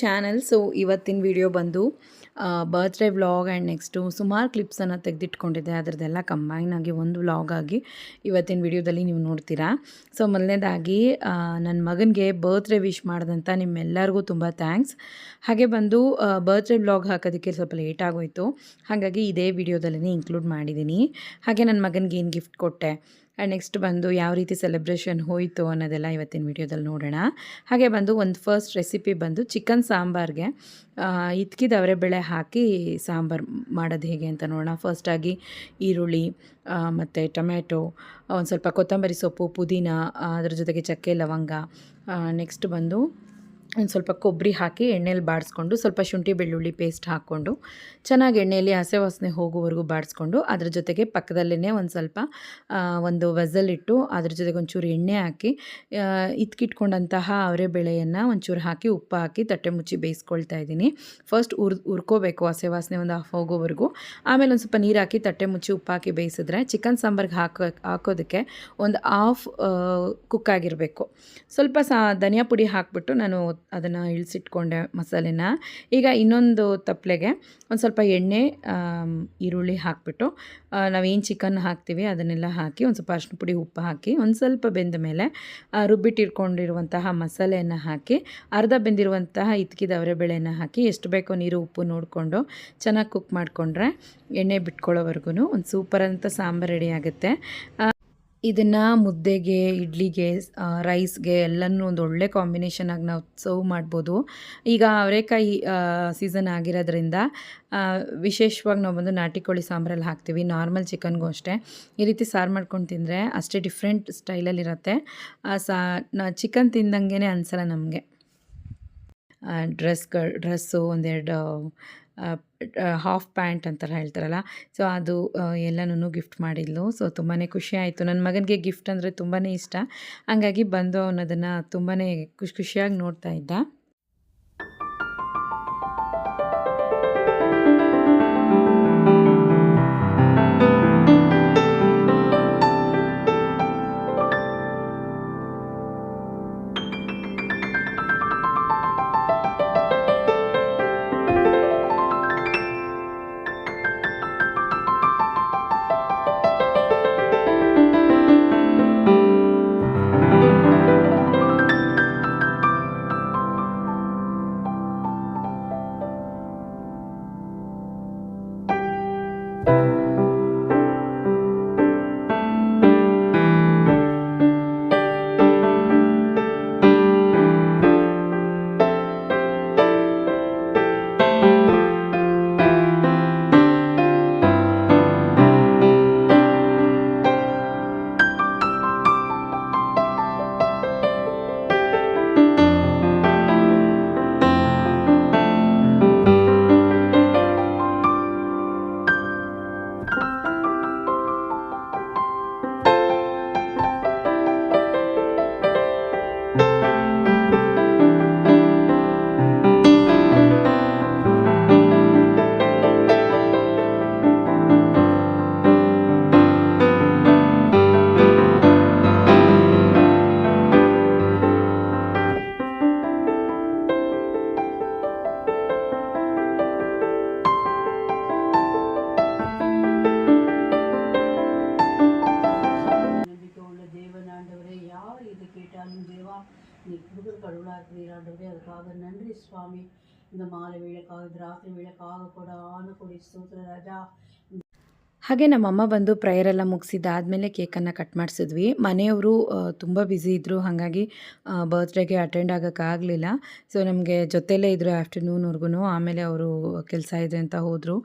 Channel so ಇವತ್ತಿನ video ಬಂದು birthday vlog and next ಸುಮಾರು ಕ್ಲಿಪ್ಸನ್ನು ತೆಗೆದಿಟ್ಕೊಂಡಿದ್ದೆ. ಅದರದ್ದೆಲ್ಲ ಕಂಬೈನ್ ಆಗಿ ಒಂದು ವ್ಲಾಗ್ ಆಗಿ ಇವತ್ತಿನ ವಿಡಿಯೋದಲ್ಲಿ ನೀವು ನೋಡ್ತೀರಾ. ಸೊ ಮೊದಲನೇದಾಗಿ ನನ್ನ ಮಗನಿಗೆ ಬರ್ತ್ಡೇ ವಿಶ್ ಮಾಡಿದಂಥ ನಿಮ್ಮೆಲ್ಲರಿಗೂ ತುಂಬ ಥ್ಯಾಂಕ್ಸ್ ಹಾಗೆ ಬಂದು ಬರ್ತ್ಡೇ ವ್ಲಾಗ್ ಹಾಕೋದಕ್ಕೆ ಸ್ವಲ್ಪ ಲೇಟ್ ಆಗೋಯಿತು. ಹಾಗಾಗಿ ಇದೇ ವಿಡಿಯೋದಲ್ಲೇ ಇನ್ಕ್ಲೂಡ್ ಮಾಡಿದ್ದೀನಿ. ಹಾಗೆ ನನ್ನ ಮಗನಿಗೆ ಏನು ಗಿಫ್ಟ್ ಕೊಟ್ಟೆ? ಆ್ಯಂಡ್ ನೆಕ್ಸ್ಟ್ ಬಂದು ಯಾವ ರೀತಿ ಸೆಲೆಬ್ರೇಷನ್ ಹೋಯಿತು ಅನ್ನೋದೆಲ್ಲ ಇವತ್ತಿನ ವಿಡಿಯೋದಲ್ಲಿ ನೋಡೋಣ. ಹಾಗೆ ಬಂದು ಒಂದು ಫಸ್ಟ್ ರೆಸಿಪಿ ಬಂದು ಚಿಕನ್ ಸಾಂಬಾರ್ಗೆ. ಇತ್ಕಿದ ಬೆಳೆ ಹಾಕಿ ಸಾಂಬಾರು ಮಾಡೋದು ಹೇಗೆ ಅಂತ ನೋಡೋಣ. ಫಸ್ಟಾಗಿ ಈರುಳ್ಳಿ ಮತ್ತು ಟೊಮ್ಯಾಟೊ ಒಂದು ಸ್ವಲ್ಪ ಕೊತ್ತಂಬರಿ ಸೊಪ್ಪು, ಪುದೀನ ಅದ್ರ ಜೊತೆಗೆ ಚಕ್ಕೆ, ಲವಂಗ ನೆಕ್ಸ್ಟ್ ಬಂದು ಒಂದು ಸ್ವಲ್ಪ ಕೊಬ್ಬರಿ ಹಾಕಿ ಎಣ್ಣೆಯಲ್ಲಿ ಬಾಡಿಸ್ಕೊಂಡು ಸ್ವಲ್ಪ ಶುಂಠಿ ಬೆಳ್ಳುಳ್ಳಿ ಪೇಸ್ಟ್ ಹಾಕ್ಕೊಂಡು ಚೆನ್ನಾಗಿ ಎಣ್ಣೆಯಲ್ಲಿ ಹಸೆ ವಾಸನೆ ಹೋಗುವವರೆಗೂ ಬಾಡಿಸ್ಕೊಂಡು ಅದ್ರ ಜೊತೆಗೆ ಪಕ್ಕದಲ್ಲೇ ಒಂದು ಸ್ವಲ್ಪ ಒಂದು ಇಟ್ಟು ಅದ್ರ ಜೊತೆಗೆ ಒಂಚೂರು ಎಣ್ಣೆ ಹಾಕಿ ಇತ್ಕಿಟ್ಕೊಂಡಂತಹ ಬೆಳೆಯನ್ನು ಒಂಚೂರು ಹಾಕಿ ಉಪ್ಪು ಹಾಕಿ ತಟ್ಟೆ ಮುಚ್ಚಿ ಬೇಯಿಸ್ಕೊಳ್ತಾ ಇದ್ದೀನಿ. ಫಸ್ಟ್ ಉರ್, ಉರ್ಕೋಬೇಕು ಹಸೆ ವಾಸನೆ ಒಂದು ಹಾಫ್ ಹೋಗೋವರೆಗೂ ಆಮೇಲೆ ಒಂದು ಸ್ವಲ್ಪ ನೀರು ಹಾಕಿ ತಟ್ಟೆ ಮುಚ್ಚಿ ಉಪ್ಪು ಹಾಕಿ ಬೇಯಿಸಿದ್ರೆ ಚಿಕನ್ ಸಾಂಬಾರ್ಗೆ ಹಾಕೋ, ಹಾಕೋದಕ್ಕೆ ಒಂದು ಹಾಫ್ ಕುಕ್ ಆಗಿರಬೇಕು. ಸ್ವಲ್ಪ ಸಾ, ಧನಿಯಾ ಪುಡಿ ಹಾಕಿಬಿಟ್ಟು ನಾನು ಅದನ್ನು ಇಳಿಸಿಟ್ಕೊಂಡೆ ಮಸಾಲೆನ. ಈಗ ಇನ್ನೊಂದು ತಪ್ಪಲೆಗೆ ಒಂದು ಸ್ವಲ್ಪ ಎಣ್ಣೆ ಈರುಳ್ಳಿ ಹಾಕಿಬಿಟ್ಟು ನಾವೇನು ಚಿಕನ್ ಹಾಕ್ತೀವಿ ಅದನ್ನೆಲ್ಲ ಹಾಕಿ ಒಂದು ಸ್ವಲ್ಪ ಅರ್ಶಿನ ಪುಡಿ, ಉಪ್ಪು ಹಾಕಿ ಒಂದು ಸ್ವಲ್ಪ ಬೆಂದ ಮೇಲೆ ರುಬ್ಬಿಟ್ಟಿಟ್ಕೊಂಡಿರುವಂತಹ ಮಸಾಲೆಯನ್ನು ಹಾಕಿ, ಅರ್ಧ ಬೆಂದಿರುವಂತಹ ಇತ್ಕಿದ ಅವರೆಬೇಳೆನ ಹಾಕಿ ಎಷ್ಟು ಬೇಕೋ ನೀರು, ಉಪ್ಪು ನೋಡಿಕೊಂಡು ಚೆನ್ನಾಗಿ ಕುಕ್ ಮಾಡಿಕೊಂಡ್ರೆ ಎಣ್ಣೆ ಬಿಟ್ಕೊಳ್ಳೋವರೆಗೂ ಒಂದು ಸೂಪರ್ ಅಂತ ಸಾಂಬಾರು ರೆಡಿ ಆಗುತ್ತೆ. ಇದನ್ನು ಮುದ್ದೆಗೆ, ಇಡ್ಲಿಗೆ ರೈಸ್ಗೆ ಎಲ್ಲನೂ ಒಂದು ಒಳ್ಳೆ ಕಾಂಬಿನೇಷನಾಗಿ ನಾವು ಸರ್ವ್ ಮಾಡ್ಬೋದು. ಈಗ ಅವರೆಕಾಯಿ ಸೀಸನ್ ಆಗಿರೋದ್ರಿಂದ ವಿಶೇಷವಾಗಿ ನಾವು ಬಂದು ನಾಟಿ ಕೋಳಿ ಸಾಂಬಾರಲ್ಲಿ ಹಾಕ್ತೀವಿ ನಾರ್ಮಲ್ ಚಿಕನ್ಗೂ ಅಷ್ಟೇ. ಈ ರೀತಿ ಸಾರು ಮಾಡ್ಕೊಂಡು ತಿಂದರೆ ಅಷ್ಟೇ ಡಿಫ್ರೆಂಟ್ ಸ್ಟೈಲಲ್ಲಿರುತ್ತೆ ಸಾ ಚಿಕನ್ ತಿಂದಂಗೆ ಅನಿಸಲ್ಲ ನಮಗೆ. ಡ್ರೆಸ್ಗಳು ಡ್ರೆಸ್ಸು ಒಂದೆರಡು ಹಾಫ್ ಪ್ಯಾಂಟ್ ಅಂತ ಹೇಳ್ತಾರಲ್ಲ. ಸೊ ಅದು ಎಲ್ಲನೂ ಗಿಫ್ಟ್ ಮಾಡಿದ್ಲು. ಸೊ ತುಂಬಾ ಖುಷಿ ಆಯಿತು. ನನ್ನ ಮಗನಿಗೆ ಗಿಫ್ಟ್ ಅಂದರೆ ತುಂಬಾ ಇಷ್ಟ. ಹಂಗಾಗಿ ಬಂದು ಅವನದನ್ನು ತುಂಬಾ ಖುಷಿ, ಖುಷಿಯಾಗಿ ನೋಡ್ತಾ ಇದ್ದ. அதுக்காக நன்றி சுவாமி இந்த மாலை வேலைக்காக ராத்திரி வேலைக்காக கூட ஆன கொடி சூத்திர ராஜா ಹಾಗೆ ನಮ್ಮಮ್ಮ ಬಂದು ಪ್ರೇಯರೆಲ್ಲ ಮುಗಿಸಿದ್ದಾದಮೇಲೆ ಕೇಕನ್ನು ಕಟ್ ಮಾಡಿಸಿದ್ವಿ ಮನೆಯವರು ತುಂಬ ಬ್ಯುಸಿ ಇದ್ದರು ಹಾಗಾಗಿ ಬರ್ತ್ಡೇಗೆ ಅಟೆಂಡ್ ಆಗೋಕ್ಕಾಗಲಿಲ್ಲ ಸೊ ನಮಗೆ ಜೊತೆಯಲ್ಲೇ ಇದ್ದರು ಆಫ್ಟರ್ನೂನ್ವರೆಗೂ ಆಮೇಲೆ ಅವರು ಕೆಲಸ ಇದೆ ಅಂತ ಹೋದರು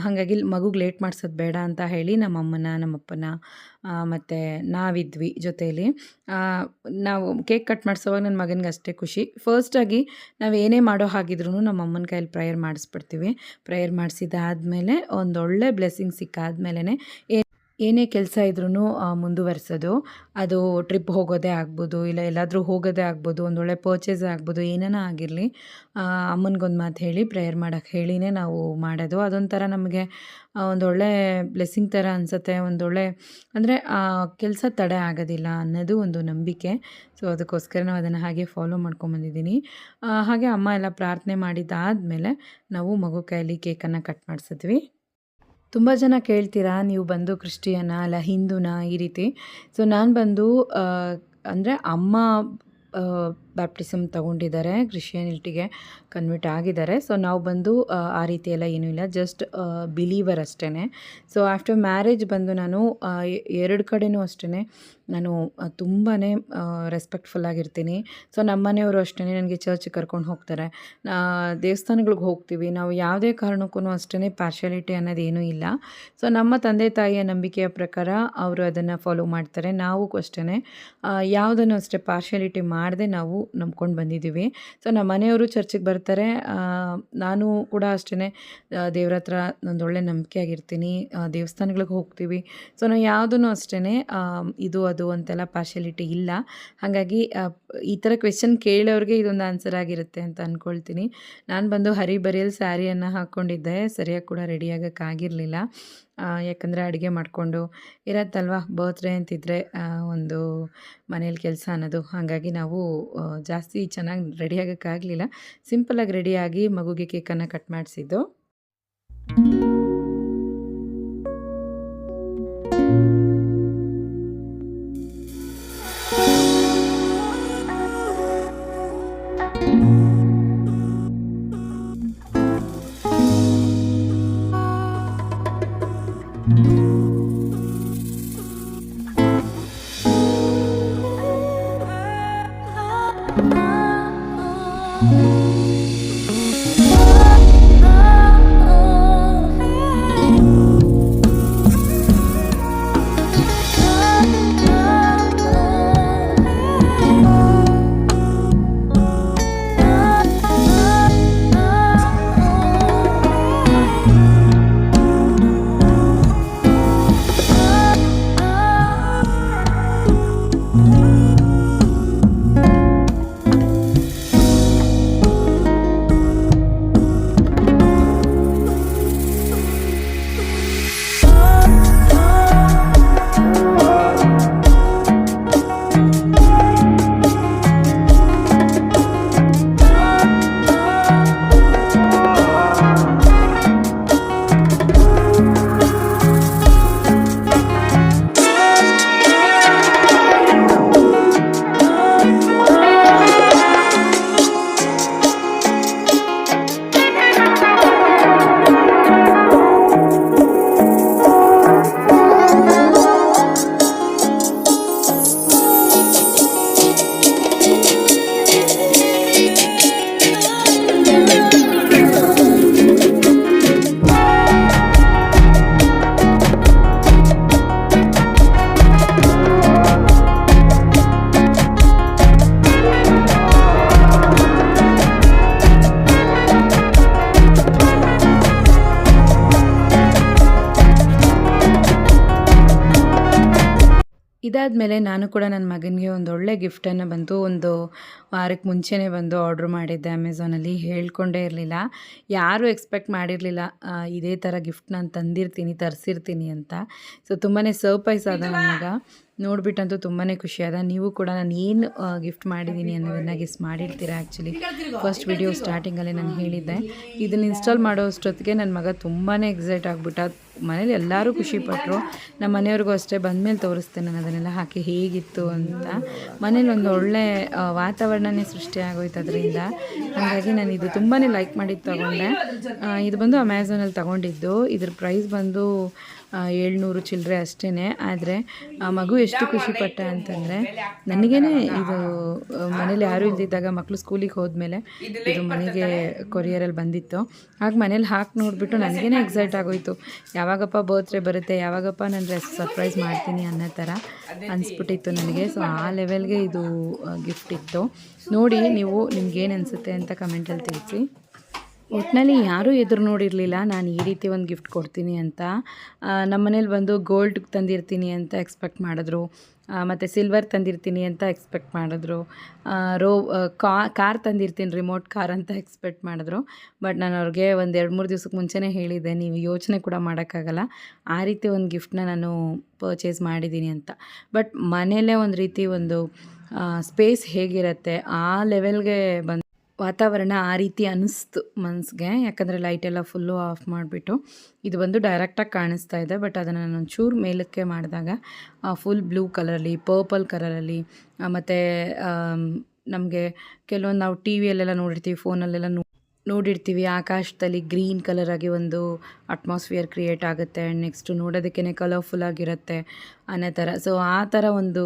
ಹಾಗಾಗಿ ಮಗುಗೆ ಲೇಟ್ ಮಾಡಿಸೋದು ಬೇಡ ಅಂತ ಹೇಳಿ ನಮ್ಮಮ್ಮನ ನಮ್ಮಪ್ಪನ ಮತ್ತು ನಾವಿದ್ವಿ ಜೊತೆಯಲ್ಲಿ ನಾವು ಕೇಕ್ ಕಟ್ ಮಾಡಿಸೋವಾಗ ನನ್ನ ಮಗನಿಗೆ ಅಷ್ಟೇ ಖುಷಿ. ಫಸ್ಟಾಗಿ ನಾವು ಏನೇ ಮಾಡೋ ಹಾಗಿದ್ರೂ ನಮ್ಮ ಅಮ್ಮನ ಕೈಯಲ್ಲಿ ಪ್ರೇಯರ್ ಮಾಡಿಸ್ಬಿಡ್ತೀವಿ. ಪ್ರೇಯರ್ ಮಾಡಿಸಿದಾದ್ಮೇಲೆ ಒಂದೊಳ್ಳೆ ಬ್ಲೆಸ್ಸಿಂಗ್ ಸಿಕ್ಕಾದ್ಮೇಲೆ ಏನೇ ಕೆಲಸ ಇದ್ರೂ ಮುಂದುವರಿಸೋದು. ಅದು ಟ್ರಿಪ್ ಹೋಗೋದೇ ಆಗ್ಬೋದು, ಇಲ್ಲ ಎಲ್ಲಾದರೂ ಹೋಗೋದೇ ಆಗ್ಬೋದು ಒಂದೊಳ್ಳೆ ಪರ್ಚೇಸ್ ಆಗ್ಬೋದು, ಏನೇನೋ ಆಗಿರಲಿ ಅಮ್ಮನಿಗೊಂದು ಮಾತು ಹೇಳಿ, ಪ್ರೇಯರ್ ಮಾಡೋಕ್ಕೆ ಹೇಳಿನೇ ನಾವು ಮಾಡೋದು. ಅದೊಂಥರ ನಮಗೆ ಒಂದೊಳ್ಳೆ ಬ್ಲೆಸ್ಸಿಂಗ್ ಥರ ಅನಿಸುತ್ತೆ ಒಂದೊಳ್ಳೆ ಅಂದರೆ ಕೆಲಸ ತಡೆ ಆಗೋದಿಲ್ಲ ಅನ್ನೋದು ಒಂದು ನಂಬಿಕೆ. ಸೊ, ಅದಕ್ಕೋಸ್ಕರ ನಾವು ಅದನ್ನು ಹಾಗೆ ಫಾಲೋ ಮಾಡ್ಕೊಂಬಂದಿದ್ದೀನಿ ಹಾಗೆ ಅಮ್ಮ ಎಲ್ಲ ಪ್ರಾರ್ಥನೆ ಮಾಡಿದ್ದಾದಮೇಲೆ ನಾವು ಮಗು ಕೈಯಲ್ಲಿ ಕೇಕನ್ನು ಕಟ್ ಮಾಡಿಸಿದ್ವಿ. ತುಂಬ ಜನ ಕೇಳ್ತೀರಾ, ನೀವು ಬಂದು ಕ್ರಿಶ್ಚಿಯನ ಅಲ್ಲ ಹಿಂದೂನಾ ಈ ರೀತಿ. ಸೊ ನಾನು ಬಂದು ಅಂದರೆ ಅಮ್ಮ ಬ್ಯಾಪ್ಟಿಸಮ್ ತಗೊಂಡಿದ್ದಾರೆ ಕ್ರಿಶ್ಚಿಯಾನಿಟಿಗೆ ಕನ್ವರ್ಟ್ ಆಗಿದ್ದಾರೆ. ಸೊ ನಾವು ಬಂದು ಆ, ರೀತಿ ಎಲ್ಲ ಏನೂ ಇಲ್ಲ ಜಸ್ಟ್ ಬಿಲೀವರ್ ಅಷ್ಟೇ ಸೊ ಆಫ್ಟರ್ ಮ್ಯಾರೇಜ್ ಬಂದು ನಾನು ಎರಡು ಕಡೆಯೂ ಅಷ್ಟೇ ನಾನು ತುಂಬಾ ರೆಸ್ಪೆಕ್ಟ್ಫುಲ್ ಆಗಿರ್ತೀನಿ. ಸೊ ನಮ್ಮ ಮನೆಯವರು ಅಷ್ಟೇ ನನಗೆ ಚರ್ಚ್ಗೆ ಕರ್ಕೊಂಡು ಹೋಗ್ತಾರೆ. ದೇವಸ್ಥಾನಗಳಿಗೆ ಹೋಗ್ತೀವಿ. ನಾವು ಯಾವುದೇ ಕಾರಣಕ್ಕೂ ಅಷ್ಟೇ ಪಾರ್ಶಾಲಿಟಿ ಅನ್ನೋದೇನೂ ಇಲ್ಲ. ಸೊ ನಮ್ಮ ತಂದೆ ತಾಯಿಯ ನಂಬಿಕೆಯ ಪ್ರಕಾರ ಅವರು ಅದನ್ನು ಫಾಲೋ ಮಾಡ್ತಾರೆ. ನಾವು ಅಷ್ಟೇ ಯಾವುದನ್ನು ಅಷ್ಟೇ ಪಾರ್ಶಾಲಿಟಿ ಮಾಡದೆ ನಾವು ನಂಬ್ಕೊಂಡು ಬಂದಿದ್ದೀವಿ. ಸೊ ನಮ್ಮ ಮನೆಯವರು ಚರ್ಚಿಗೆ ಬರ್ತಾರೆ. ನಾನು ಕೂಡ ಅಷ್ಟೇ ದೇವ್ರ ಹತ್ರ ಒಂದೊಳ್ಳೆ ನಂಬಿಕೆ ಆಗಿರ್ತೀನಿ. ದೇವಸ್ಥಾನಗಳಿಗೆ ಹೋಗ್ತೀವಿ. ಸೊ ನಾವು ಯಾವುದೂ ಅಷ್ಟೇ ಇದು, ಅದು ಅಂತೆಲ್ಲ ಪಾರ್ಶಾಲಿಟಿ ಇಲ್ಲ. ಹಾಗಾಗಿ ಈ ಥರ ಕ್ವೆಶನ್ ಕೇಳೋರಿಗೆ ಇದೊಂದು ಆನ್ಸರ್ ಆಗಿರುತ್ತೆ ಅಂತ ಅಂದ್ಕೊಳ್ತೀನಿ ನಾನು ಬಂದು ಹರಿಬರಿಯಲ್ಲಿ ಸ್ಯಾರಿಯನ್ನು ಹಾಕ್ಕೊಂಡಿದ್ದೆ ಸರಿಯಾಗಿ ಕೂಡ ರೆಡಿ ಆಗೋಕ್ಕಾಗಿರಲಿಲ್ಲ ಯಾಕಂದರೆ ಅಡುಗೆ ಮಾಡಿಕೊಂಡು ಇರತ್ತಲ್ವ? ಬರ್ತ್ಡೇ ಅಂತಿದ್ರೆ ಒಂದು ಮನೇಲಿ ಕೆಲಸ ಅನ್ನೋದು. ಹಾಗಾಗಿ ನಾವು ಜಾಸ್ತಿ ಚೆನ್ನಾಗಿ ರೆಡಿ ಆಗೋಕ್ಕಾಗಲಿಲ್ಲ. ಸಿಂಪಲಾಗಿ ರೆಡಿಯಾಗಿ ಮಗುಗೆ ಕೇಕನ್ನು ಕಟ್ ಮಾಡಿಸಿದ್ದು. ಇದಾದಮೇಲೆ ನಾನು ಕೂಡ ನನ್ನ ಮಗನಿಗೆ ಒಂದು ಒಳ್ಳೆ ಗಿಫ್ಟನ್ನು ಬಂತು ಒಂದು ವಾರಕ್ಕೆ ಮುಂಚೆನೇ ಬಂದು ಆರ್ಡ್ರ್ ಮಾಡಿದ್ದೆ ಅಮೆಝಾನಲ್ಲಿ ಹೇಳ್ಕೊಂಡೇ ಇರಲಿಲ್ಲ. ಯಾರೂ ಎಕ್ಸ್ಪೆಕ್ಟ್ ಮಾಡಿರಲಿಲ್ಲ ಇದೇ ಥರ ಗಿಫ್ಟ್ ನಾನು ತಂದಿರ್ತೀನಿ ತರಿಸಿರ್ತೀನಿ ಅಂತ. ಸೊ ತುಂಬಾ ಸರ್ಪ್ರೈಸ್ ಆದ ನನ್ನ ಮಗ. ನೋಡ್ಬಿಟ್ಟಂತೂ ತುಂಬಾ ಖುಷಿಯಾದ ಆದ. ನೀವು ಕೂಡ ನಾನು ಏನು ಗಿಫ್ಟ್ ಮಾಡಿದ್ದೀನಿ ಅನ್ನೋದನ್ನು ಗೆಸ್ ಮಾಡಿರ್ತೀರ ಆ್ಯಕ್ಚುಲಿ ಫಸ್ಟ್ ವಿಡಿಯೋ ಸ್ಟಾರ್ಟಿಂಗಲ್ಲೇ ನಾನು ಹೇಳಿದ್ದೆ. ಇದನ್ನು ಇನ್ಸ್ಟಾಲ್ ಮಾಡೋ ಅಷ್ಟೊತ್ತಿಗೆ ನನ್ನ ಮಗ ತುಂಬಾ ಎಕ್ಸೈಟ್ ಆಗಿಬಿಟ್ಟ. ಮನೇಲಿ ಎಲ್ಲರೂ ಖುಷಿಪಟ್ಟರು ನಮ್ಮ ಮನೆಯವ್ರಿಗೂ ಅಷ್ಟೇ ಬಂದಮೇಲೆ ತೋರಿಸ್ತೇನೆ ನಾನು ಅದನ್ನೆಲ್ಲ ಹಾಕಿ ಹೇಗಿತ್ತು ಅಂತ. ಮನೇಲಿ ಒಂದು ಒಳ್ಳೆ ವಾತಾವರಣನೇ ಸೃಷ್ಟಿ ಆಗೋಯ್ತು ಅದರಿಂದ ಹಾಗಾಗಿ ನಾನು ಇದು ತುಂಬಾ ಲೈಕ್ ಮಾಡಿದ್ದು ತಗೊಂಡೆ. ಇದು ಬಂದು ಅಮೆಝಾನಲ್ಲಿ ತಗೊಂಡಿದ್ದು. ಇದ್ರ ಪ್ರೈಸ್ ಬಂದು ಏಳ್ನೂರು ಚಿಲ್ಲರೆ ಅಷ್ಟೇ ಆದರೆ ಆ ಮಗು ಎಷ್ಟು ಖುಷಿಪಟ್ಟ ಅಂತಂದರೆ ನನಗೇ ಇದು ಮನೇಲಿ ಯಾರೂ ಇಲ್ದಿದ್ದಾಗ ಮಕ್ಕಳು ಸ್ಕೂಲಿಗೆ ಹೋದ್ಮೇಲೆ ಇದು ಮನೆಗೆ ಕೊರಿಯರಲ್ಲಿ ಬಂದಿತ್ತು. ಆಗ ಮನೇಲಿ ಹಾಕಿ ನೋಡಿಬಿಟ್ಟು ನನಗೇನೆ ಎಕ್ಸೈಟ್ ಆಗೋಯ್ತು. ಯಾವಾಗಪ್ಪ ಬರ್ತ್ಡೇ ಬರುತ್ತೆ, ಯಾವಾಗಪ್ಪ ನಾನು ಡ್ರೆಸ್ ಸರ್ಪ್ರೈಸ್ ಮಾಡ್ತೀನಿ ಅನ್ನೋ ಥರ ಅನಿಸ್ಬಿಟ್ಟಿತ್ತು ನನಗೆ. ಸೊ ಆ ಲೆವೆಲ್ಗೆ ಇದು ಗಿಫ್ಟ್ ಇತ್ತು. ನೋಡಿ ನೀವು ನಿಮ್ಗೇನು ಅನಿಸುತ್ತೆ ಅಂತ ಕಮೆಂಟಲ್ಲಿ ತಿಳಿಸಿ. ಒಟ್ಟಿನಲ್ಲಿ ಯಾರೂ ಎದುರು ನೋಡಿರಲಿಲ್ಲ, ನಾನು ಈ ರೀತಿ ಒಂದು ಗಿಫ್ಟ್ ಕೊಡ್ತೀನಿ ಅಂತ. ನಮ್ಮ ಮನೇಲಿ ಬಂದು ಗೋಲ್ಡ್ ತಂದಿರ್ತೀನಿ ಅಂತ ಎಕ್ಸ್ಪೆಕ್ಟ್ ಮಾಡಿದ್ರು. ಮತ್ತು ಸಿಲ್ವರ್ ತಂದಿರ್ತೀನಿ ಅಂತ ಎಕ್ಸ್ಪೆಕ್ಟ್ ಮಾಡಿದ್ರು. ರೋ ಕಾರ್ ತಂದಿರ್ತೀನಿ ರಿಮೋಟ್ ಕಾರ್ ಅಂತ ಎಕ್ಸ್ಪೆಕ್ಟ್ ಮಾಡಿದ್ರು. ಬಟ್ ನಾನು ಅವ್ರಿಗೆ ಒಂದು ಎರಡು ಮೂರು ದಿವ್ಸಕ್ಕೆ ಮುಂಚೆನೇ ಹೇಳಿದ್ದೆ, ನೀವು ಯೋಚನೆ ಕೂಡ ಮಾಡೋಕ್ಕಾಗಲ್ಲ. ಆ ರೀತಿ ಒಂದು ಗಿಫ್ಟನ್ನ ನಾನು ಪರ್ಚೇಸ್ ಮಾಡಿದ್ದೀನಿ ಅಂತ. ಬಟ್ ಮನೆಯಲ್ಲೇ ಒಂದು ರೀತಿ ಒಂದು ಸ್ಪೇಸ್ ಹೇಗಿರುತ್ತೆ, ಆ ಲೆವೆಲ್ಗೆ ಬಂದು ವಾತಾವರಣ ಆ ರೀತಿ ಅನ್ನಿಸ್ತು ಮನಸ್ಸಿಗೆ ಯಾಕಂದರೆ ಲೈಟೆಲ್ಲ ಫುಲ್ಲು ಆಫ್ ಮಾಡಿಬಿಟ್ಟು ಇದು ಬಂದು ಡೈರೆಕ್ಟಾಗಿ ಕಾಣಿಸ್ತಾ ಇದೆ. ಬಟ್ ಅದನ್ನು ನಾನು ಒಂಚೂರು ಮೇಲಕ್ಕೆ ಮಾಡಿದಾಗ ಫುಲ್ ಬ್ಲೂ ಕಲರಲ್ಲಿ ಪರ್ಪಲ್ ಕಲರಲ್ಲಿ ಮತ್ತು ನಮಗೆ ಕೆಲವೊಂದು ನಾವು ಟಿ ವಿಯಲ್ಲೆಲ್ಲ ನೋಡಿರ್ತೀವಿ ಫೋನಲ್ಲೆಲ್ಲ ನೋ, ನೋಡಿರ್ತೀವಿ, ಆಕಾಶದಲ್ಲಿ ಗ್ರೀನ್ ಕಲರಾಗಿ ಒಂದು ಅಟ್ಮಾಸ್ಫಿಯರ್ ಕ್ರಿಯೇಟ್ ಆಗುತ್ತೆ. ಆ್ಯಂಡ್ ನೆಕ್ಸ್ಟು ನೋಡೋದಕ್ಕೇ ಕಲರ್ಫುಲ್ ಆಗಿರುತ್ತೆ. ಅನ್ನೋ ಥರ ಸೊ ಆ ಥರ ಒಂದು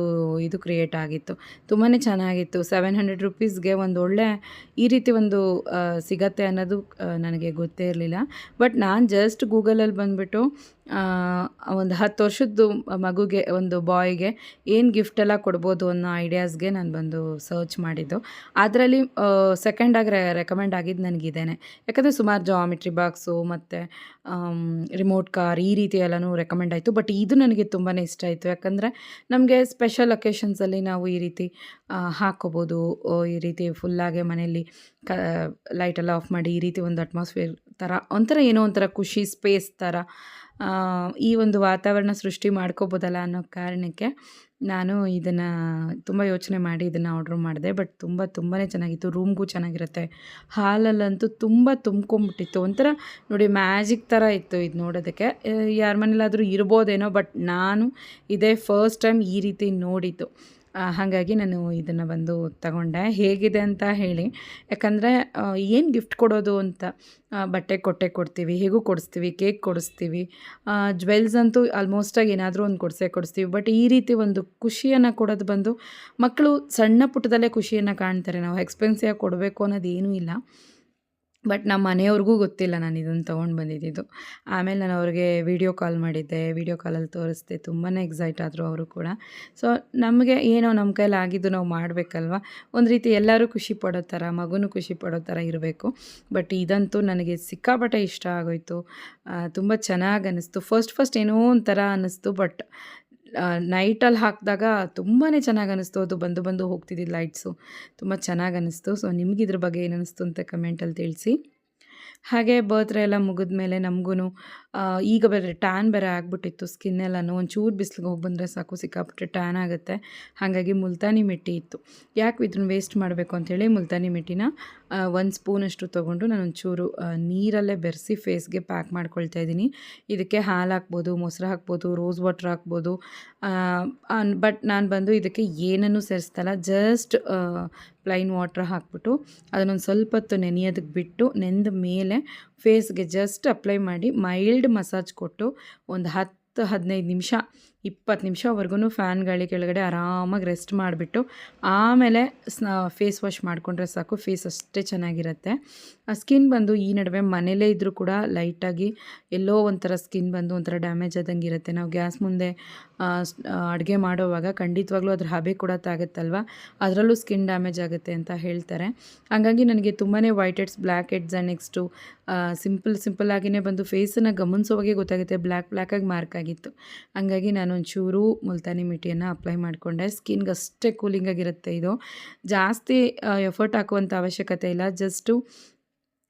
ಇದು ಕ್ರಿಯೇಟ್ ಆಗಿತ್ತು. ತುಂಬಾ ಚೆನ್ನಾಗಿತ್ತು. ಸೆವೆನ್ ಹಂಡ್ರೆಡ್ ರುಪೀಸ್ಗೆ ಒಂದು ಒಳ್ಳೆ ಈ ರೀತಿ ಒಂದು ಸಿಗತ್ತೆ ಅನ್ನೋದು ನನಗೆ ಗೊತ್ತೇ ಇರಲಿಲ್ಲ. ಬಟ್ ನಾನು ಜಸ್ಟ್ ಗೂಗಲಲ್ಲಿ ಬಂದುಬಿಟ್ಟು ಒಂದು ಹತ್ತು ವರ್ಷದ್ದು ಮಗುಗೆ, ಒಂದು ಬಾಯ್ಗೆ ಏನು ಗಿಫ್ಟ್ ಎಲ್ಲ ಕೊಡ್ಬೋದು ಅನ್ನೋ ಐಡಿಯಾಸ್ಗೆ ನಾನು ಬಂದು ಸರ್ಚ್ ಮಾಡಿದ್ದು. ಅದರಲ್ಲಿ ಸೆಕೆಂಡಾಗಿ ರೆ ರೆಕಮೆಂಡ್ ಆಗಿದ್ದು ನನಗಿದ್ದೇನೆ ಯಾಕಂದರೆ ಸುಮಾರು ಜಾಮಿಟ್ರಿ ಬಾಕ್ಸು ಮತ್ತು ರಿಮೋಟ್ ಕಾರ್ ಈ ರೀತಿ ಎಲ್ಲನೂ ರೆಕಮೆಂಡ್ ಆಯಿತು. ಬಟ್ ಇದು ನನಗೆ ತುಂಬಾ ಇಷ್ಟ ಆಯಿತು. ಯಾಕಂದರೆ ನಮಗೆ ಸ್ಪೆಷಲ್ ಒಕೇಶನ್ಸಲ್ಲಿ ನಾವು ಈ ರೀತಿ ಹಾಕೋಬೋದು. ಈ ರೀತಿ ಫುಲ್ಲಾಗೆ ಮನೆಯಲ್ಲಿ ಕ ಲೈಟೆಲ್ಲ ಆಫ್ ಮಾಡಿ ಈ ರೀತಿ ಒಂದು ಅಟ್ಮಾಸ್ಫಿಯರ್ ಥರ ಒಂಥರ ಏನೋ ಒಂಥರ ಖುಷಿ ಸ್ಪೇಸ್ ಥರ ಈ ಒಂದು ವಾತಾವರಣ ಸೃಷ್ಟಿ ಮಾಡ್ಕೋಬೋದಲ್ಲ ಅನ್ನೋ ಕಾರಣಕ್ಕೆ ನಾನು ಇದನ್ನು ತುಂಬ ಯೋಚನೆ ಮಾಡಿ ಇದನ್ನು ಆರ್ಡ್ರ್ ಮಾಡಿದೆ ಬಟ್ ತುಂಬ ತುಂಬಾ ಚೆನ್ನಾಗಿತ್ತು. ರೂಮ್ಗೂ ಚೆನ್ನಾಗಿರುತ್ತೆ. ಹಾಲಲ್ಲಂತೂ ತುಂಬ ತುಂಬ್ಕೊಂಬಿಟ್ಟಿತ್ತು. ಒಂಥರ ನೋಡಿ ಮ್ಯಾಜಿಕ್ ಥರ ಇತ್ತು ಇದು ನೋಡೋದಕ್ಕೆ. ಯಾರ ಮನೇಲಾದರೂ ಇರ್ಬೋದೇನೋ ಬಟ್ ನಾನು ಇದೇ ಫಸ್ಟ್ ಟೈಮ್ ಈ ರೀತಿ ನೋಡಿದ್ದು. ಹಾಗಾಗಿ ನಾನು ಇದನ್ನು ಬಂದು ತಗೊಂಡೆ. ಹೇಗಿದೆ ಅಂತ ಹೇಳಿ, ಯಾಕಂದರೆ ಏನು ಗಿಫ್ಟ್ ಕೊಡೋದು ಅಂತ ಬಟ್ಟೆ ಕೊಟ್ಟೆ ಕೊಡ್ತೀವಿ, ಹೇಗೂ ಕೊಡಿಸ್ತೀವಿ ಕೇಕ್ ಕೊಡಿಸ್ತೀವಿ ಜ್ವೆಲ್ಸ್ ಅಂತೂ ಆಲ್ಮೋಸ್ಟಾಗಿ ಏನಾದರೂ ಒಂದು ಕೊಡಿಸೇ ಕೊಡಿಸ್ತೀವಿ. ಬಟ್ ಈ ರೀತಿ ಒಂದು ಖುಷಿಯನ್ನು ಕೊಡೋದು ಬಂದು ಮಕ್ಕಳು ಸಣ್ಣ ಪುಟ್ಟದಲ್ಲೇ ಖುಷಿಯನ್ನು ಕಾಣ್ತಾರೆ. ನಾವು ಎಕ್ಸ್ಪೆನ್ಸಿವ್ ಕೊಡಬೇಕು ಅನ್ನೋದು ಏನೂ ಇಲ್ಲ. ಬಟ್ ನಮ್ಮ ಮನೆಯವ್ರಿಗೂ ಗೊತ್ತಿಲ್ಲ ನಾನು ಇದನ್ನು ತೊಗೊಂಡು ಬಂದಿದ್ದು. ಆಮೇಲೆ ನಾನು ಅವ್ರಿಗೆ ವೀಡಿಯೋ ಕಾಲ್ ಮಾಡಿದ್ದೆ. ವೀಡಿಯೋ ಕಾಲಲ್ಲಿ ತೋರಿಸ್ದೆ. ತುಂಬಾ ಎಕ್ಸೈಟ್ ಆದರು ಅವರು ಕೂಡ. ಸೊ ನಮಗೆ ಏನೋ ನಮ್ಮ ಕೈಲಿ ಆಗಿದ್ದು ನಾವು ಮಾಡಬೇಕಲ್ವ? ಒಂದು ರೀತಿ ಎಲ್ಲರೂ ಖುಷಿ ಪಡೋ ಥರ ಮಗುನು ಖುಷಿ ಪಡೋ ಥರ ಇರಬೇಕು. ಬಟ್ ಇದಂತೂ ನನಗೆ ಸಿಕ್ಕಾಪಟ್ಟೆ ಇಷ್ಟ ಆಗೋಯ್ತು. ತುಂಬ ಚೆನ್ನಾಗಿ ಅನ್ನಿಸ್ತು ಫಸ್ಟ್ ಫಸ್ಟ್ ಏನೋ ಒಂಥರ ಅನ್ನಿಸ್ತು ಬಟ್ ನೈಟಲ್ಲಿ ಹಾಕಿದಾಗ ತುಂಬಾ ಚೆನ್ನಾಗಿ ಅನಿಸ್ತು. ಅದು ಬಂದು ಬಂದು ಹೋಗ್ತಿದ್ದಿದ್ದು ಲೈಟ್ಸು ತುಂಬ ಚೆನ್ನಾಗಿ ಅನ್ನಿಸ್ತು ಸೊ ನಿಮ್ಗೆ ಇದ್ರ ಬಗ್ಗೆ ಏನು ಅನ್ನಿಸ್ತು ಅಂತ ಕಮೆಂಟಲ್ಲಿ ತಿಳಿಸಿ. ಹಾಗೆ ಬರ್ತ್ಡೇ ಎಲ್ಲ ಮುಗಿದ ಮೇಲೆ ನಮಗೂ ಈಗ ಬೇರೆ ಟ್ಯಾನ್ ಬೇರೆ ಆಗಿಬಿಟ್ಟಿತ್ತು ಸ್ಕಿನ್ ಎಲ್ಲನೂ ಒಂಚೂರು ಬಿಸಿಲಿಗೆ ಹೋಗಿ ಬಂದರೆ ಸಾಕು, ಸಿಕ್ಕಾಪಟ್ಟೆ ಟ್ಯಾನ್ ಆಗುತ್ತೆ. ಹಾಗಾಗಿ ಮುಲ್ತಾನಿ ಮಿಟ್ಟಿ ಇತ್ತು. ಯಾಕೆ ಇದನ್ನ ವೇಸ್ಟ್ ಮಾಡಬೇಕು ಅಂಥೇಳಿ ಮುಲ್ತಾನಿ ಮಿಟ್ಟಿನ ಒಂದು ಸ್ಪೂನಷ್ಟು ತೊಗೊಂಡು ನಾನು ಒಂಚೂರು ನೀರಲ್ಲೇ ಬೆರೆಸಿ ಫೇಸ್ಗೆ ಪ್ಯಾಕ್ ಮಾಡ್ಕೊಳ್ತಾ ಇದ್ದೀನಿ. ಇದಕ್ಕೆ ಹಾಲು ಹಾಕ್ಬೋದು, ಮೊಸರು ಹಾಕ್ಬೋದು ರೋಸ್ ವಾಟ್ರ್ ಹಾಕ್ಬೋದು ಬಟ್ ನಾನು ಬಂದು ಇದಕ್ಕೆ ಏನನ್ನೂ ಸೇರಿಸ್ತಲ್ಲ ಜಸ್ಟ್ ಪ್ಲೈನ್ ವಾಟ್ರ್ ಹಾಕ್ಬಿಟ್ಟು ಅದನ್ನೊಂದು ಸ್ವಲ್ಪ ಹೊತ್ತು ನೆನೆಯೋದಕ್ಕೆ ಬಿಟ್ಟು ನೆಂದ ಮೇಲೆ ಫೇಸ್ಗೆ ಜಸ್ಟ್ ಅಪ್ಲೈ ಮಾಡಿ ಮೈಲ್ಡ್ ಮಸಾಜ್ ಕೊಟ್ಟು ಒಂದು ಹತ್ತು ಹದಿನೈದು ನಿಮಿಷ ಇಪ್ಪತ್ತು ನಿಮಿಷವರೆಗೂ ಫ್ಯಾನ್ ಗಾಳಿ ಕೆಳಗಡೆ ಆರಾಮಾಗಿ ರೆಸ್ಟ್ ಮಾಡಿಬಿಟ್ಟು ಆಮೇಲೆ ಫೇಸ್ ವಾಶ್ ಮಾಡಿಕೊಂಡ್ರೆ ಸಾಕು, ಫೇಸ್ ಅಷ್ಟೇ ಚೆನ್ನಾಗಿರುತ್ತೆ. ಆ ಸ್ಕಿನ್ ಬಂದು ಈ ನಡುವೆ ಮನೇಲೇ ಇದ್ದರೂ ಕೂಡ ಲೈಟಾಗಿ ಎಲ್ಲೋ ಒಂಥರ ಸ್ಕಿನ್ ಬಂದು ಒಂಥರ ಡ್ಯಾಮೇಜ್ ಆದಂಗೆ ಇರುತ್ತೆ ನಾವು ಗ್ಯಾಸ್ ಮುಂದೆ ಅಡುಗೆ ಮಾಡುವಾಗ ಖಂಡಿತವಾಗ್ಲೂ ಅದ್ರ ಹಬೆ ಕೂಡ ತಾಗತ್ತಲ್ವ? ಅದರಲ್ಲೂ ಸ್ಕಿನ್ ಡ್ಯಾಮೇಜ್ ಆಗುತ್ತೆ ಅಂತ ಹೇಳ್ತಾರೆ. ಹಾಗಾಗಿ ನನಗೆ ತುಂಬಾ white heads black heads and next simple simple ಆಗಿನೇ ಬಂದು ಫೇಸನ್ನು ಗಮನಿಸೋವಾಗೆ ಗೊತ್ತಾಗುತ್ತೆ, ಬ್ಲ್ಯಾಕ್, ಬ್ಲ್ಯಾಕಾಗಿ ಮಾರ್ಕ್ ಆಗಿತ್ತು. ಹಂಗಾಗಿ ನಾನು ಒಂಚೂರು ಮುಲ್ತಾನಿ ಮಿಟ್ಟಿಯನ್ನು ಅಪ್ಲೈ ಮಾಡಿಕೊಂಡೆ. ಸ್ಕಿನ್ಗೆ ಅಷ್ಟೇ ಕೂಲಿಂಗ್ ಆಗಿರುತ್ತೆ ಇದು. ಜಾಸ್ತಿ ಎಫರ್ಟ್ ಹಾಕುವಂಥ ಅವಶ್ಯಕತೆ ಇಲ್ಲ. ಜಸ್ಟು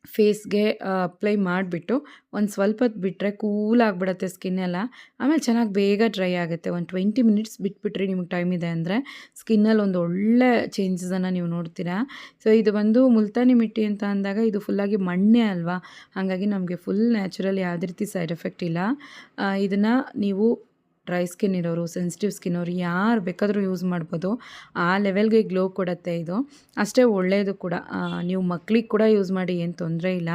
ಫೇಸ್ಗೆ ಅಪ್ಲೈ ಮಾಡಿಬಿಟ್ಟು ಒಂದು ಸ್ವಲ್ಪ ಹೊತ್ತು ಬಿಟ್ಟರೆ ಕೂಲ್ ಆಗಿಬಿಡತ್ತೆ ಸ್ಕಿನ್ ಎಲ್ಲ ಆಮೇಲೆ ಚೆನ್ನಾಗಿ ಬೇಗ ಡ್ರೈ ಆಗುತ್ತೆ. ಒಂದು ಟ್ವೆಂಟಿ ಮಿನಿಟ್ಸ್ ಬಿಟ್ಬಿಟ್ರಿ ನಿಮಗೆ ಟೈಮ್ ಇದೆ ಅಂದರೆ ಸ್ಕಿನ್ನಲ್ಲಿ ಒಂದು ಒಳ್ಳೆ ಚೇಂಜಸನ್ನು ನೀವು ನೋಡ್ತೀರಾ. ಸೊ, ಇದು ಬಂದು ಮುಲ್ತಾನಿ ಮಿಟ್ಟಿ ಅಂತ ಅಂದಾಗ ಇದು ಫುಲ್ಲಾಗಿ ಮಣ್ಣೆ ಅಲ್ವಾ? ಹಾಗಾಗಿ ನಮಗೆ ಫುಲ್ ನ್ಯಾಚುರಲ್ ಯಾವುದೇ ರೀತಿ ಸೈಡ್ ಎಫೆಕ್ಟ್ ಇಲ್ಲ. ಇದನ್ನು ನೀವು ಡ್ರೈ ಸ್ಕಿನ್ ಇರೋರು, ಸೆನ್ಸಿಟಿವ್ ಸ್ಕಿನ್ ಅವರು ಯಾರು ಬೇಕಾದರೂ ಯೂಸ್ ಮಾಡ್ಬೋದು. ಆ ಲೆವೆಲ್ಗೆ ಗ್ಲೋ ಕೊಡುತ್ತೆ ಇದು. ಅಷ್ಟೇ ಒಳ್ಳೆಯದು ಕೂಡ. ನೀವು ಮಕ್ಳಿಗೆ ಕೂಡ ಯೂಸ್ ಮಾಡಿ, ಏನು ತೊಂದರೆ ಇಲ್ಲ.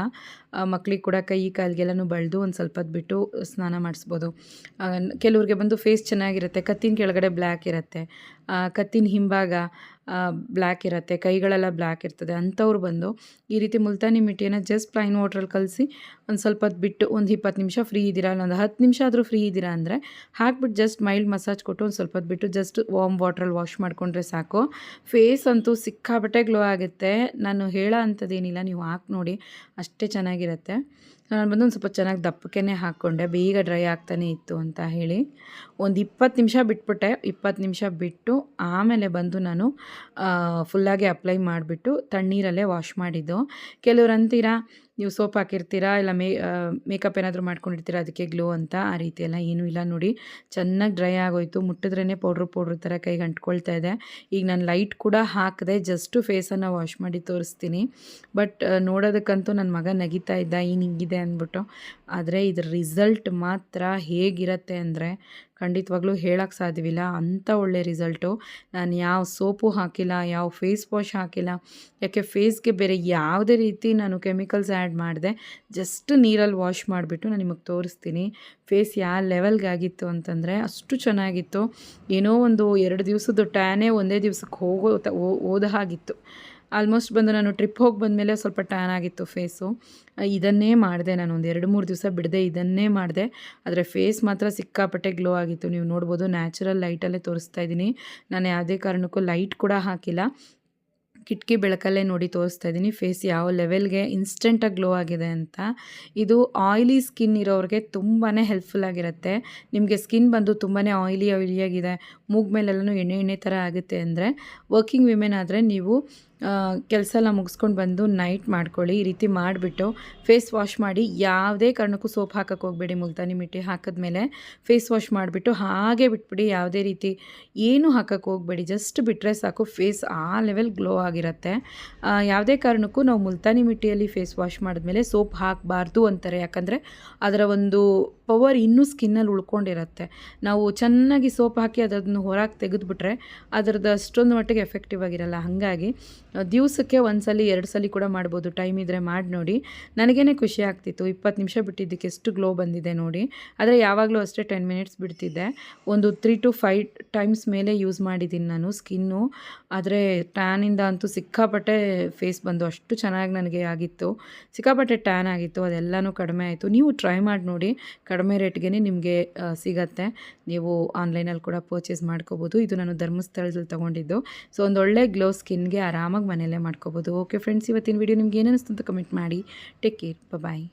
ಮಕ್ಳಿಗೆ ಕೂಡ ಕೈ, ಕಾಲಿಗೆಲ್ಲನೂ ಬಳ್ದು ಒಂದು ಸ್ವಲ್ಪ ಬಿಟ್ಟು ಸ್ನಾನ ಮಾಡಿಸ್ಬೋದು. ಕೆಲವ್ರಿಗೆ ಬಂದು ಫೇಸ್ ಚೆನ್ನಾಗಿರುತ್ತೆ, ಕತ್ತಿನ ಕೆಳಗಡೆ ಬ್ಲ್ಯಾಕ್ ಇರುತ್ತೆ. ಕತ್ತಿನ ಹಿಂಭಾಗ ಬ್ಲ್ಯಾಕ್ ಇರುತ್ತೆ, ಕೈಗಳೆಲ್ಲ ಬ್ಲ್ಯಾಕ್ ಇರ್ತದೆ, ಅಂಥವ್ರು ಬಂದು ಈ ರೀತಿ ಮುಲ್ತಾನಿ ಮಿಟ್ಟಿಯನ್ನು ಜಸ್ಟ್ ಪ್ಲೈನ್ ವಾಟ್ರಲ್ಲಿ ಕಲಸಿ ಒಂದು ಸ್ವಲ್ಪ ಹೊತ್ತು ಬಿಟ್ಟು ಒಂದು ಇಪ್ಪತ್ತು ನಿಮಿಷ ಫ್ರೀ ಇದ್ದೀರಾ ಒಂದು ಹತ್ತು ನಿಮಿಷ ಆದರೂ ಫ್ರೀ ಇದ್ದೀರಾ ಅಂದರೆ ಹಾಕ್ಬಿಟ್ಟು ಜಸ್ಟ್ ಮೈಲ್ಡ್ ಮಸಾಜ್ ಕೊಟ್ಟು ಒಂದು ಸ್ವಲ್ಪ ಬಿಟ್ಟು ಜಸ್ಟ್ ವಾಮ್ ವಾಟ್ರಲ್ಲಿ ವಾಶ್ ಮಾಡಿಕೊಂಡ್ರೆ ಸಾಕು. ಫೇಸ್ ಅಂತೂ ಸಿಕ್ಕಾಪಟ್ಟೆ ಗ್ಲೋ ಆಗುತ್ತೆ. ನಾನು ಹೇಳೋ ಅಂಥದ್ದೇನಿಲ್ಲ, ನೀವು ಹಾಕಿ ನೋಡಿ, ಅಷ್ಟೇ ಚೆನ್ನಾಗಿರುತ್ತೆ. ನಾನು ಬಂದು ಒಂದು ಸ್ವಲ್ಪ ಚೆನ್ನಾಗಿ ದಪ್ಪಕ್ಕೆ ಹಾಕ್ಕೊಂಡೆ, ಬೇಗ ಡ್ರೈ ಆಗ್ತಾನೆ ಇತ್ತು ಅಂತ ಹೇಳಿ. ಒಂದು ಇಪ್ಪತ್ತು ನಿಮಿಷ ಬಿಟ್ಬಿಟ್ಟೆ. ಇಪ್ಪತ್ತು ನಿಮಿಷ ಬಿಟ್ಟು ಆಮೇಲೆ ಬಂದು ನಾನು ಫುಲ್ಲಾಗಿ ಅಪ್ಲೈ ಮಾಡಿಬಿಟ್ಟು ತಣ್ಣೀರಲ್ಲೇ ವಾಶ್ ಮಾಡಿದ್ದು. ಕೆಲವ್ರು ಅಂತೀರಾ, ನೀವು ಸೋಪ್ ಹಾಕಿರ್ತೀರಾ? ಇಲ್ಲ ಮೇ ಮೇಕಪ್ ಏನಾದರೂ ಮಾಡ್ಕೊಂಡಿರ್ತೀರಾ? ಅದಕ್ಕೆ ಗ್ಲೋ ಅಂತ? ಆ ರೀತಿ ಎಲ್ಲ ಏನೂ ಇಲ್ಲ ನೋಡಿ. ಚೆನ್ನಾಗಿ ಡ್ರೈ ಆಗೋಯ್ತು. ಮುಟ್ಟಿದ್ರೇ ಪೌಡ್ರ್ ಪೌಡ್ರ್ ಥರ ಕೈಗೆ ಅಂಟ್ಕೊಳ್ತಾ ಇದೆ. ಈಗ ನಾನು ಲೈಟ್ ಕೂಡ ಹಾಕಿದೆ ಜಸ್ಟು ಫೇಸನ್ನು ವಾಶ್ ಮಾಡಿ ತೋರಿಸ್ತೀನಿ. ಬಟ್ ನೋಡೋದಕ್ಕಂತೂ ನನ್ನ ಮಗ ನಗಿತಾ ಇದ್ದ. ಏನು ಹಿಂಗಿದೆ ಅಂದ್ಬಿಟ್ಟು ಆದರೆ ಇದ್ರ ರಿಸಲ್ಟ್ ಮಾತ್ರ ಹೇಗಿರುತ್ತೆ ಅಂದರೆ ಖಂಡಿತವಾಗ್ಲೂ ಹೇಳೋಕ್ಕೆ ಸಾಧ್ಯವಿಲ್ಲ. ಅಂಥ ಒಳ್ಳೆ ರಿಸಲ್ಟು ನಾನು ಯಾವ ಸೋಪು ಹಾಕಿಲ್ಲ, ಯಾವ ಫೇಸ್ ವಾಶ್ ಹಾಕಿಲ್ಲ, ಯಾಕೆ ಫೇಸ್ಗೆ ಬೇರೆ ಯಾವುದೇ ರೀತಿ ನಾನು ಕೆಮಿಕಲ್ಸ್ ಆ್ಯಡ್ ಮಾಡಿದೆ ಜಸ್ಟ್ ನೀರಲ್ಲಿ ವಾಶ್ ಮಾಡಿಬಿಟ್ಟು ನಾನು ನಿಮಗೆ ತೋರಿಸ್ತೀನಿ. ಫೇಸ್ ಯಾವ ಲೆವೆಲ್ಗಾಗಿತ್ತು ಅಂತಂದರೆ ಅಷ್ಟು ಚೆನ್ನಾಗಿತ್ತು. ಏನೋ ಒಂದು ಎರಡು ದಿವಸದ ಟ್ಯಾನೇ ಒಂದೇ ದಿವಸಕ್ಕೆ ಹೋಗೋ ಹೋದ ಹಾಗಿತ್ತು. ಆಲ್ಮೋಸ್ಟ್ ಬಂದು ನಾನು ಟ್ರಿಪ್ ಹೋಗಿ ಬಂದಮೇಲೆ ಸ್ವಲ್ಪ ಟ್ಯಾನ್ ಆಗಿತ್ತು ಫೇಸು. ಇದನ್ನೇ ಮಾಡಿದೆ ನಾನು ಒಂದು ಎರಡು ಮೂರು ದಿವಸ ಬಿಡದೆ, ಇದನ್ನೇ ಮಾಡಿದೆ. ಆದರೆ ಫೇಸ್ ಮಾತ್ರ ಸಿಕ್ಕಾಪಟ್ಟೆ ಗ್ಲೋ ಆಗಿತ್ತು. ನೀವು ನೋಡ್ಬೋದು ನ್ಯಾಚುರಲ್ ಲೈಟಲ್ಲೇ ತೋರಿಸ್ತಾ ಇದ್ದೀನಿ. ನಾನು ಯಾವುದೇ ಕಾರಣಕ್ಕೂ ಲೈಟ್ ಕೂಡ ಹಾಕಿಲ್ಲ. ಕಿಟಕಿ ಬೆಳಕಲ್ಲೇ ನೋಡಿ ತೋರಿಸ್ತಾ ಇದ್ದೀನಿ. ಫೇಸ್ ಯಾವ ಲೆವೆಲ್ಗೆ ಇನ್ಸ್ಟೆಂಟಾಗಿ ಗ್ಲೋ ಆಗಿದೆ ಅಂತ. ಇದು ಆಯಿಲಿ ಸ್ಕಿನ್ ಇರೋರಿಗೆ ತುಂಬಾ ಹೆಲ್ಪ್ಫುಲ್ ಆಗಿರುತ್ತೆ. ನಿಮಗೆ ಸ್ಕಿನ್ ಬಂದು ತುಂಬಾ ಆಯಿಲಿ, ಆಯಿಲಿಯಾಗಿದೆ. ಮೂಗ್ ಮೇಲೆಲ್ಲೂ ಎಣ್ಣೆ ಎಣ್ಣೆ ಥರ ಆಗುತ್ತೆ ಅಂದರೆ ವರ್ಕಿಂಗ್ ವಿಮೆನ್ ಆದರೆ ನೀವು ಕೆಲಸ ಎಲ್ಲ ಮುಗಿಸ್ಕೊಂಡು ಬಂದು ನೈಟ್ ಮಾಡ್ಕೊಳ್ಳಿ, ಈ ರೀತಿ ಮಾಡಿಬಿಟ್ಟು ಫೇಸ್ ವಾಶ್ ಮಾಡಿ ಯಾವುದೇ ಕಾರಣಕ್ಕೂ ಸೋಪ್ ಹಾಕಕ್ಕೆ ಹೋಗಬೇಡಿ ಮುಲ್ತಾನಿ ಮಿಟ್ಟಿ ಹಾಕಿದ್ಮೇಲೆ ಫೇಸ್ ವಾಶ್ ಮಾಡಿಬಿಟ್ಟು ಹಾಗೆ ಬಿಟ್ಬಿಡಿ, ಯಾವುದೇ ರೀತಿ ಏನೂ ಹಾಕಕ್ಕೆ ಹೋಗಬೇಡಿ ಜಸ್ಟ್ ಬಿಟ್ಟರೆ ಸಾಕು ಫೇಸ್ ಆ ಲೆವೆಲ್ ಗ್ಲೋ ಆಗಿರುತ್ತೆ. ಯಾವುದೇ ಕಾರಣಕ್ಕೂ ನಾವು ಮುಲ್ತಾನಿ ಮಿಟ್ಟಿಯಲ್ಲಿ ಫೇಸ್ ವಾಶ್ ಮಾಡಿದ್ಮೇಲೆ ಸೋಪ್ ಹಾಕಬಾರ್ದು ಅಂತಾರೆ, ಯಾಕಂದರೆ ಅದರ ಒಂದು ಪವರ್ ಇನ್ನೂ ಸ್ಕಿನ್ನಲ್ಲಿ ಉಳ್ಕೊಂಡಿರುತ್ತೆ. ನಾವು ಚೆನ್ನಾಗಿ ಸೋಪ್ ಹಾಕಿ ಅದನ್ನು ಹೊರಗೆ ತೆಗೆದುಬಿಟ್ರೆ ಅದರದ್ದು ಅಷ್ಟೊಂದು ಮಟ್ಟಿಗೆ ಎಫೆಕ್ಟಿವ್ ಆಗಿರಲ್ಲ. ಹಾಗಾಗಿ, ದಿವಸಕ್ಕೆ ಒಂದು ಸಲ ಎರಡು ಸಲ ಕೂಡ ಮಾಡ್ಬೋದು. ಟೈಮ್ ಇದ್ದರೆ ಮಾಡಿ ನೋಡಿ. ನನಗೇ ಖುಷಿ ಆಗ್ತಿತ್ತು. ಇಪ್ಪತ್ತು ನಿಮಿಷ ಬಿಟ್ಟಿದ್ದಕ್ಕೆ ಎಷ್ಟು ಗ್ಲೋ ಬಂದಿದೆ ನೋಡಿ. ಆದರೆ ಯಾವಾಗಲೂ ಅಷ್ಟೇ ಟೆನ್ ಮಿನಿಟ್ಸ್ ಬಿಡ್ತಿದ್ದೆ. ಒಂದು ತ್ರೀ ಟು ಫೈವ್ ಟೈಮ್ಸ್ ಮೇಲೆ ಯೂಸ್ ಮಾಡಿದ್ದೀನಿ ನಾನು ಸ್ಕಿನ್ನು. ಆದರೆ ಟ್ಯಾನಿಂದ ಅಂತೂ ಸಿಕ್ಕಾಪಟ್ಟೆ ಫೇಸ್ ಬಂದು ಅಷ್ಟು ಚೆನ್ನಾಗಿ ನನಗೆ ಆಗಿತ್ತು. ಸಿಕ್ಕಾಪಟ್ಟೆ ಟ್ಯಾನ್ ಆಗಿತ್ತು. ಅದೆಲ್ಲನೂ ಕಡಿಮೆ ಆಯಿತು. ನೀವು ಟ್ರೈ ಮಾಡಿ ನೋಡಿ. ಕಡಿಮೆ ರೇಟ್ಗೆ ನಿಮಗೆ ಸಿಗತ್ತೆ. ನೀವು ಆನ್ಲೈನಲ್ಲಿ ಕೂಡ ಪರ್ಚೇಸ್ ಮಾಡ್ಕೋಬೋದು. ಇದು ನಾನು ಧರ್ಮಸ್ಥಳದಲ್ಲಿ ತೊಗೊಂಡಿದ್ದು. ಸೊ, ಒಂದು ಒಳ್ಳೆ ಗ್ಲೋ ಸ್ಕಿನ್ಗೆ ಆರಾಮಾಗಿ ಮನೆಯಲ್ಲೇ ಮಾಡ್ಕೋಬೋದು. ಓಕೆ ಫ್ರೆಂಡ್ಸ್ ಇವತ್ತಿನ ವೀಡಿಯೋ ನಿಮ್ಗೆ ಏನು ಅಂತ ಕಮೆಂಟ್ ಮಾಡಿ. Take care bye